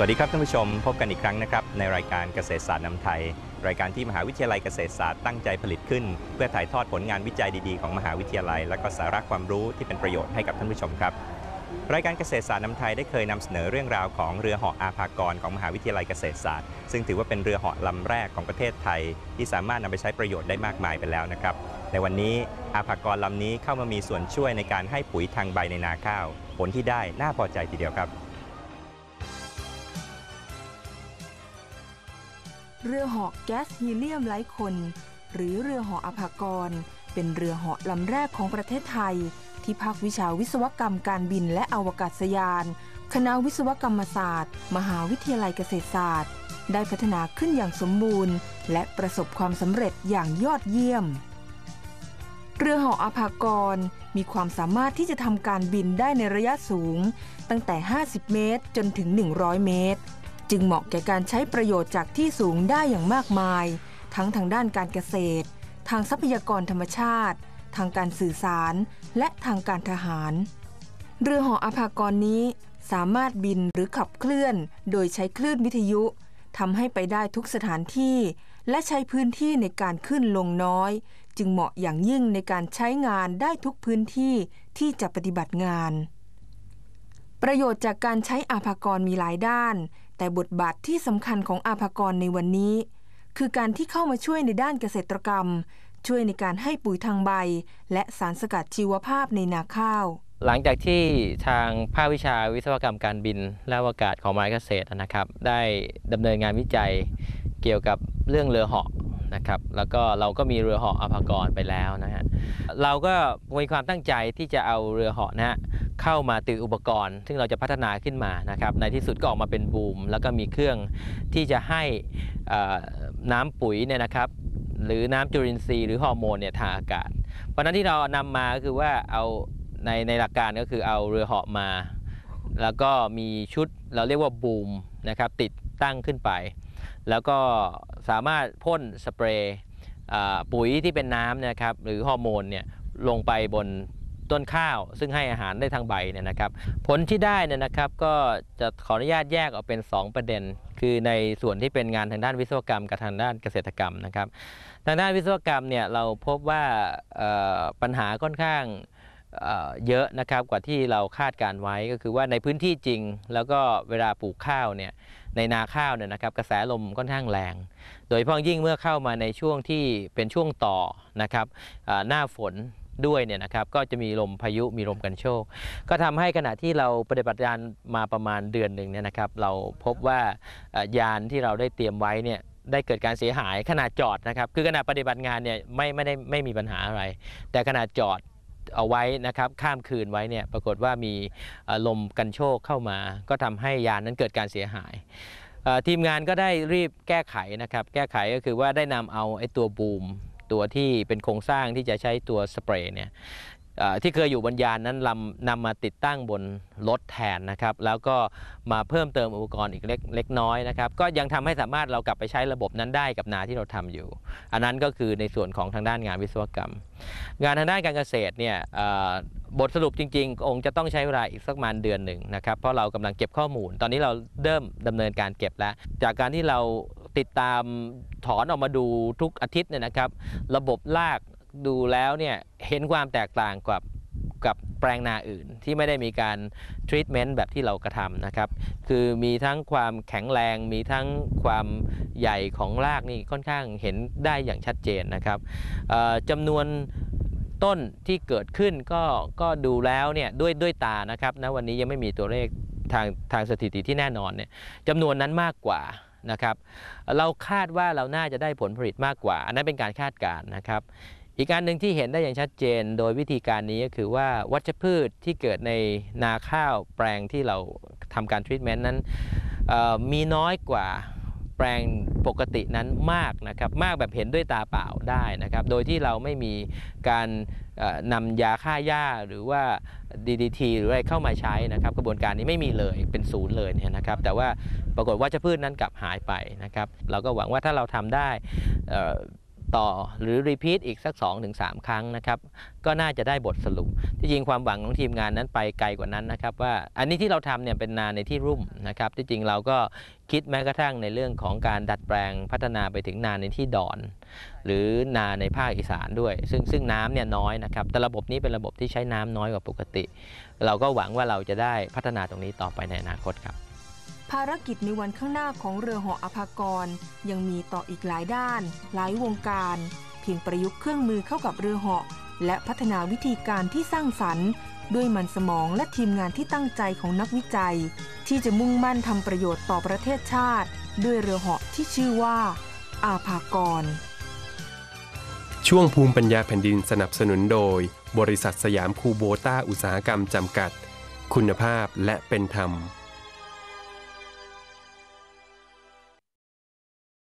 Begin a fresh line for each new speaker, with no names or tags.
สวัสดีครับท่านผู้ชมพบกันอีกครั้งนะครับในรายการเกษตรศาสตร์นำไทย รายการที่มหาวิทยาลัยเกษตรศาสตร์ตั้งใจผลิตขึ้น เพื่อถ่ายทอดผลงานวิจัยดีๆของมหาวิทยาลัย และก็สาระความรู้ที่เป็นประโยชน์ให้กับท่านผู้ชมครับ รายการเกษตรศาสตร์นำไทยได้เคยนำเสนอเรื่องราวของเรือเหาะอาภากรของมหาวิทยาลัยเกษตรศาสตร์ ซึ่งถือว่าเป็นเรือเหาะลำแรกของประเทศไทย ที่สามารถนำไปใช้ประโยชน์ได้มากมายไปแล้วนะครับในวันนี้อาภากรลำนี้เข้ามามีส่วนช่วยในการให้ปุ๋ยทางใบในนาข้าว ผลที่ได้น่าพอใจทีเดียวครับ
เรือเหาะแก๊สฮีเลียมไร้คน หรือเรือเหาะอภากร เป็นเรือเหาะลำแรกของประเทศไทย ที่ภาควิชาวิศวกรรมการบินและอวกาศยาน คณะวิศวกรรมศาสตร์ มหาวิทยาลัยเกษตรศาสตร์ ได้พัฒนาขึ้นอย่างสมบูรณ์ และประสบความสำเร็จอย่างยอดเยี่ยมเรือเหาะอภากรมีความสามารถที่จะทำการบินได้ในระยะสูง ตั้งแต่ 50 เมตร จนถึง 100 เมตร จึงเหมาะแก่การใช้ประโยชน์จากที่สูงได้อย่างมากมาย ทั้งทางด้านการเกษตร ทางทรัพยากรธรรมชาติ ทางการสื่อสาร และทางการทหาร เรือหาะอภากรนี้สามารถบินหรือขับเคลื่อน โดยใช้คลื่นวิทยุทำให้ไปได้ทุกสถานที่ และใช้พื้นที่ในการขึ้นลงน้อย จึงเหมาะอย่างยิ่งในการใช้งานได้ทุกพื้นที่ที่จะปฏิบัติงาน ประโยชน์จากการใช้อาภากรมีหลายด้าน แต่บทบาทที่สำคัญของอาภากรในวันนี้ คือการที่เข้ามาช่วยในด้านเกษตรกรรม ช่วยในการให้ปุ๋ยทางใบ และสารสกัดชีวภาพในนาข้าว
หลังจากที่ทางภาควิชาวิศวกรรมการบิน และอวกาศของมหายเกษตรนะครับ ได้ดำเนินงานวิจัยเกี่ยวกับเรื่องเรือเหาะนะครับแล้วก็เราก็มีเรือเหาะอภากรไปแล้วนะฮะเราก็มีความตั้งใจที่จะเอาเรือเหาะนะฮะ เข้ามาติดอุปกรณ์ ซึ่งเราจะพัฒนาขึ้นมานะครับ ในที่สุดก็ออกมาเป็นบูม แล้วก็มีเครื่องที่จะให้น้ำปุ๋ยเนี่ยนะครับ หรือน้ำจุลินทรีย์หรือฮอร์โมนเนี่ยทางอากาศ เพราะนั้นที่เรานำมาก็คือว่าเอาในในหลักการก็คือเอาเรือเหาะมา แล้วก็มีชุดเราเรียกว่าบูมนะครับติดตั้งขึ้นไป แล้วก็สามารถพ่นสเปรย์ปุ๋ยที่เป็นน้ำนะครับหรือฮอร์โมนเนี่ยลงไปบน ต้นข้าว ซึ่งให้อาหารได้ทางใบเนี่ยนะครับ ผลที่ได้เนี่ยนะครับก็จะขออนุญาตแยกออกเป็น 2 ประเด็น คือในส่วนที่เป็นงานทางด้านวิศวกรรมกับทางด้านเกษตรกรรมนะครับ ทางด้านวิศวกรรมเนี่ยเราพบว่าปัญหาค่อนข้างเเยอะนะครับกว่าที่เราคาดการไว้ก็คือว่าในพื้นที่จริง แล้วก็เวลาปลูกข้าวเนี่ยในนาข้าวเนี่ยนะครับกระแสลมค่อนข้างแรง โดยเฉพาะยิ่งเมื่อเข้ามาในช่วงที่เป็นช่วงต่อนะครับหน้าฝน ด้วยเนี่ยนะครับก็จะมีลมพายุมีลมกันโชกก็ทำให้ขณะที่เราปฏิบัติการมาประมาณเดือนหนึ่งเนี่ยนะครับเราพบว่ายานที่เราได้เตรียมไว้เนี่ยได้เกิดการเสียหายขณะจอดนะครับคือขณะปฏิบัติงานเนี่ยไม่ไม่ได้ไม่มีปัญหาอะไร แต่ขณะจอดเอาไว้นะครับข้ามคืนไว้เนี่ยปรากฏว่ามีลมกันโชกเข้ามา ก็ทำให้ยานนั้นเกิดการเสียหายทีมงานก็ได้รีบแก้ไขนะครับแก้ไขก็คือว่าได้นำเอาไอ้ตัวบูม ตัวที่เป็นโครงสร้างที่จะใช้ตัวสเปรย์เนี่ยที่เคยอยู่บนยานนั้นลำนำมาติดตั้งบนรถแทนนะครับ แล้วก็มาเพิ่มเติมอุปกรณ์อีกเล็กเล็กน้อยนะครับ ก็ยังทำให้สามารถเรากลับไปใช้ระบบนั้นได้กับนาที่เราทำอยู่ อันนั้นก็คือในส่วนของทางด้านงานวิศวกรรม งานทางด้านการเกษตรเนี่ยบทสรุปจริงๆ องคงจะต้องใช้เวลาอีกสักประมาณเดือนหนึ่งนะครับ เพราะเรากำลังเก็บข้อมูล ตอนนี้เราเริ่มดำเนินการเก็บแล้ว จากการที่เรา ติดตามถอนออกมาดูทุกอาทิตย์เนี่ยนะครับ ระบบลากดูแล้วเนี่ยเห็นความแตกต่างกับกับแปลงนาอื่นที่ไม่ได้มีการทรีทเมนต์แบบที่เรากระทำนะครับ คือมีทั้งความแข็งแรง มีทั้งความใหญ่ของรากนี่ค่อนข้างเห็นได้อย่างชัดเจนนะครับจำนวนต้นที่เกิดขึ้นก็ก็ดูแล้วเนี่ยด้วยด้วยตานะครับณวันนี้ยังไม่มีตัวเลขทางทางสถิติที่แน่นอนเนี่ยจำนวนนั้นมากกว่า นะครับ เราคาดว่าเราน่าจะได้ผลผลิตมากกว่า อันนั้นเป็นการคาดการณ์นะครับ อีกการหนึ่งที่เห็นได้อย่างชัดเจน โดยวิธีการนี้ก็คือว่าวัชพืชที่เกิดในนาข้าวแปลงที่เราทำการทรีทเมนต์นั้นมีน้อยกว่าแปลงปกตินั้นมากนะครับ มากแบบเห็นด้วยตาเปล่าได้นะครับ โดยที่เราไม่มีการ นำยาฆ่าหญ้าหรือว่า DDT หรืออะไรเข้ามาใช้นะครับ กระบวนการนี้ไม่มีเลยเป็นศูนย์เลยเนี่ยนะครับ แต่ว่าปรากฏว่าชพืชนั้นกลับหายไปนะครับ เราก็หวังว่าถ้าเราทำได้ ต่อหรือรีพีทอีกสัก 2-3 ครั้งนะครับก็น่าจะได้บทสรุป ที่จริงความหวังของทีมงานนั้นไปไกลกว่านั้นนะครับว่าอันนี้ที่เราทำเนี่ยเป็นนาในที่รุ่มนะครับที่จริงเราก็คิดแม้กระทั่งในเรื่องของการดัดแปลงพัฒนาไปถึงนาในที่ดอน หรือนาในภาคอีสานด้วย ซึ่งซึ่งน้ำเนี่ยน้อยนะครับแต่ระบบนี้เป็นระบบที่ใช้น้ำน้อยกว่าปกติ เราก็หวังว่าเราจะได้พัฒนาตรงนี้ต่อไปในอนาคตครับ
ภารกิจในวันข้างหน้าของเรือเหาะอภากร ยังมีต่ออีกหลายด้าน หลายวงการ เพียงประยุกต์เครื่องมือเข้ากับเรือเหาะและพัฒนาวิธีการที่สร้างสรรค์ ด้วยมันสมองและทีมงานที่ตั้งใจของนักวิจัย ที่จะมุ่งมั่นทำประโยชน์ต่อประเทศชาติ ด้วยเรือเหาะที่ชื่อว่า อาภากร
ช่วงภูมิปัญญาแผ่นดินสนับสนุนโดย บริษัทสยามคูโบต้าอุตสาหกรรมจำกัด คุณภาพและเป็นธรรม